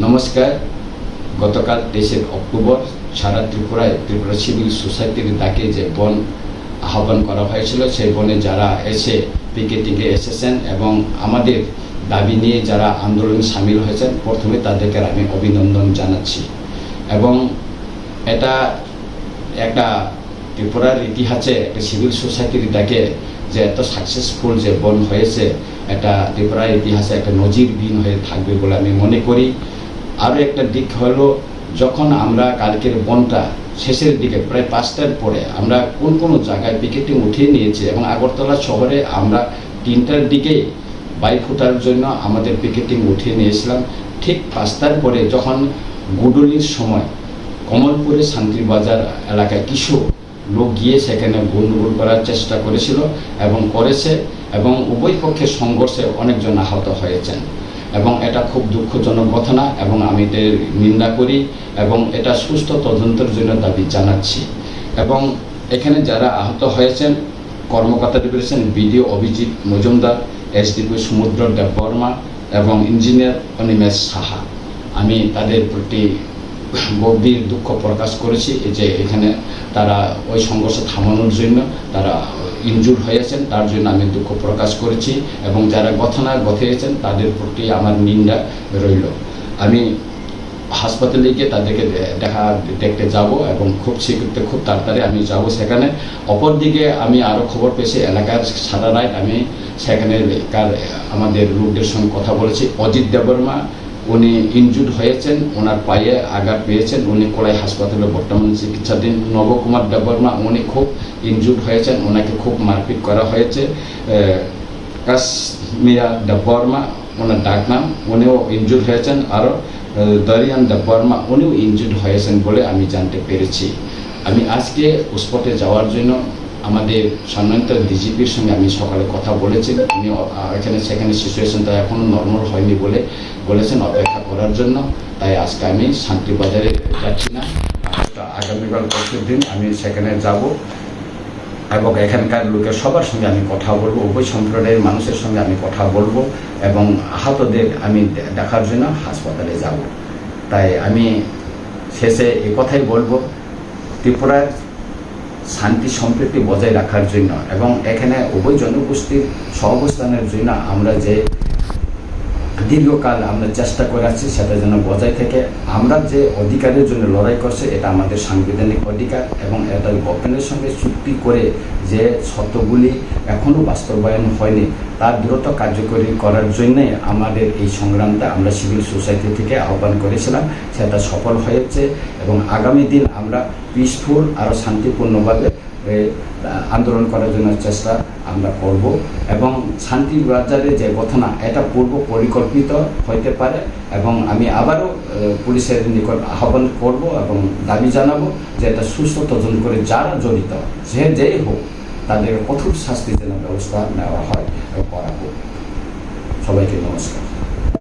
নমস্কার। গতকাল তেইশে অক্টোবর সারা ত্রিপুরায় ত্রিপুরা সিভিল সোসাইটির ডাকে যে বন আহ্বান করা হয়েছিল, সেই বনে যারা এসে পিকেটিংয়ে এসেছেন এবং আমাদের দাবি নিয়ে যারা আন্দোলনে সামিল হয়েছেন, প্রথমে তাদেরকে আমি অভিনন্দন জানাচ্ছি। এবং এটা একটা ত্রিপুরার ইতিহাসে একটা সিভিল সোসাইটির ডাকে যে এত সাকসেসফুল যে বন হয়েছে, এটা ত্রিপুরার ইতিহাসে একটা নজিরবিহীন হয়ে থাকবে বলে আমি মনে করি। আরও একটা দিক হলো, যখন আমরা কালকের বনটা শেষের দিকে, প্রায় পাঁচটার পরে আমরা কোন কোন জায়গায় পিকেটিং উঠিয়ে নিয়েছি এবং আগরতলা শহরে আমরা তিনটার দিকে বাই ফুটার জন্য আমাদের পিকেটিং উঠিয়ে নিয়েছিলাম। ঠিক পাঁচটার পরে যখন গুডলির সময় কমলপুরে শান্তিবাজার এলাকায় কিছু লোক গিয়ে সেখানে গন্ডগোল করার চেষ্টা করেছিল এবং করেছে এবং উভয় পক্ষের সংঘর্ষে অনেকজন আহত হয়েছেন। এবং এটা খুব দুঃখজনক ঘটনা এবং আমি এর নিন্দা করি এবং এটা সুস্থ তদন্তের জন্য দাবি জানাচ্ছি। এবং এখানে যারা আহত হয়েছেন কর্মকর্তাটি রয়েছেন বিডিও অভিজিৎ মজুমদার, এসডিপি সমুদ্র দেব বর্মা এবং ইঞ্জিনিয়ার অনিমেষ সাহা। আমি তাদের প্রতি গভীর দুঃখ প্রকাশ করেছি যে এখানে তারা ওই সংঘর্ষ থামানোর জন্য তারা ইনজুর হয়েছেন তার জন্য আমি দুঃখ প্রকাশ করেছি এবং যারা গথনা গথিয়েছেন তাদের প্রতি আমার নিন্দা রইল। আমি হাসপাতালে গিয়ে তাদেরকে দেখা দেখতে যাব এবং খুব শীঘ্র খুব তাড়াতাড়ি আমি যাব সেখানে। অপরদিকে আমি আরও খবর পেয়েছি, এলাকার সারা রাত আমি সেখানে কার আমাদের লোকদের সঙ্গে কথা বলেছি। অজিত দেববর্মা উনি ইনজুর্ড হয়েছেন, ওনার পায়ে আঘাত পেয়েছেন, উনি কোলাই হাসপাতালে বর্তমান চিকিৎসাধীন নবকুমার দেববর্মা, উনি খুব ইনজুর্ড হয়েছেন, ওনাকে খুব মারপিট করা হয়েছে। কাশ্মীরা দেববর্মা, ওনার ডাক নাম, উনিও ইনজুর্ড হয়েছেন আরও দরিয়ান দেববর্মা, উনিও ইনজুর্ড হয়েছেন বলে আমি জানতে পেরেছি। আমি আজকে স্পটে যাওয়ার জন্য আমাদের সম্মানিত ডিজিপির সঙ্গে আমি সকালে কথা বলেছি। উনি এখানে, সেখানে সিচুয়েশনটা এখনও নর্মাল হয়নি বলে বলেছেন অপেক্ষা করার জন্য। তাই আজকে আমি শান্তিবাজারে যাচ্ছি না। আগামীকাল পরশু দিন আমি সেখানে যাব এবং এখানকার লোকের সবার সঙ্গে আমি কথা বলব, উভয় সম্প্রদায়ের মানুষের সঙ্গে আমি কথা বলব এবং আহতদের আমি দেখার জন্য হাসপাতালে যাব। তাই আমি শেষে এ কথাই বলব। ত্রিপুরার শান্তি সম্প্রীতি বজায় রাখার জন্য এবং এখানে উভয় জনগোষ্ঠীর সহবস্থানের জন্য আমরা যে দীর্ঘকাল আমরা চেষ্টা করে আসছি সেটা যেন বজায় থেকে। আমরা যে অধিকারের জন্য লড়াই করছে, এটা আমাদের সাংবিধানিক অধিকার এবং এটা গভর্নমেন্টের সঙ্গে চুক্তি করে যে শর্তগুলি এখনও বাস্তবায়ন হয়নি তার দ্রুত কার্যকরী করার জন্যে আমাদের এই সংগ্রামটা আমরা সিভিল সোসাইটি থেকে আহ্বান করেছিলাম। সেটা সফল হয়েছে এবং আগামী দিন আমরা পিসফুল আরও শান্তিপূর্ণভাবে আন্দোলন করার জন্য চেষ্টা আমরা করব এবং শান্তি বাজারে যে ঘটনা, এটা পূর্ব পরিকল্পিত হইতে পারে এবং আমি আবারও পুলিশের নিকট আহ্বান করব এবং দাবি জানাব যে এটা সুস্থ তদন্ত করে যারা জড়িত যে যেই হোক, তাদের কঠোর শাস্তি যেন ব্যবস্থা নেওয়া হয় এবং করা হোক। সবাইকে নমস্কার।